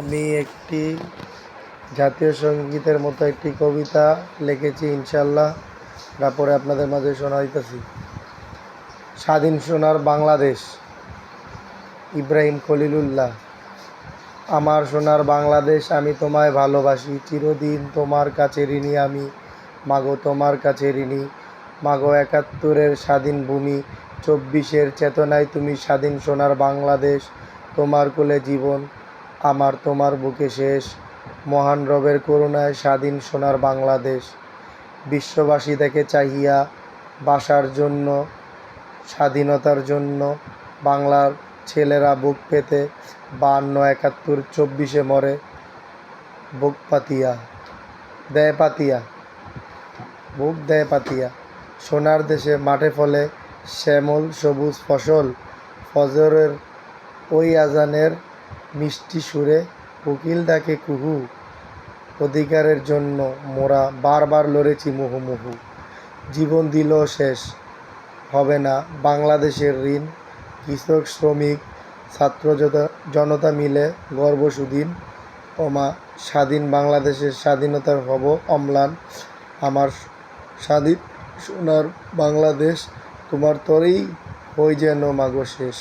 আমি একটি জাতীয় সঙ্গীতের মতো একটি কবিতা লিখেছি ইনশাল্লাহ তারপরে আপনাদের মাঝে শোনাইতেছি স্বাধীন সোনার বাংলাদেশ, ইব্রাহিম খলিলুল্লাহ। আমার সোনার বাংলাদেশ আমি তোমায় ভালোবাসি, চিরদিন তোমার কাছে ঋণী আমি। মাগো তোমার কাছে ঋণী, মাগো একাত্তরের স্বাধীন ভূমি, চব্বিশের চেতনায় তুমি স্বাধীন সোনার বাংলাদেশ, তোমার কোলে জীবন। আমার তোমার বুকে শেষ। মহান রবের করুণায় স্বাধীন সোনার বাংলাদেশ। বিশ্ববাসী থেকে চাহিয়া বাসার জন্য, স্বাধীনতার জন্য বাংলার ছেলেরা বুক পেতে বান্ন, একাত্তর, চব্বিশে মরে বুক পাতিয়া দেয় পাতিয়া, বুক দেয় পাতিয়া। সোনার দেশে মাঠে ফলে শ্যামল সবুজ ফসল, ফজরের ওই আজানের মিষ্টি সুরে কোকিল ডাকে কুহু। অধিকারের জন্য মোরা বারবার লড়েছি মুহুমুহু জীবন দিল শেষ, হবে না বাংলাদেশের ঋণ। কৃষক, শ্রমিক, ছাত্র জনতা- মিলে গর্ব সুদিন। ওমা, স্বাধীন বাংলাদেশের স্বাধীনতার হব অম্লান। আমার স্বাধীন সোনার বাংলাদেশ, তোমার তরেই হই যেন মাগো শেষ।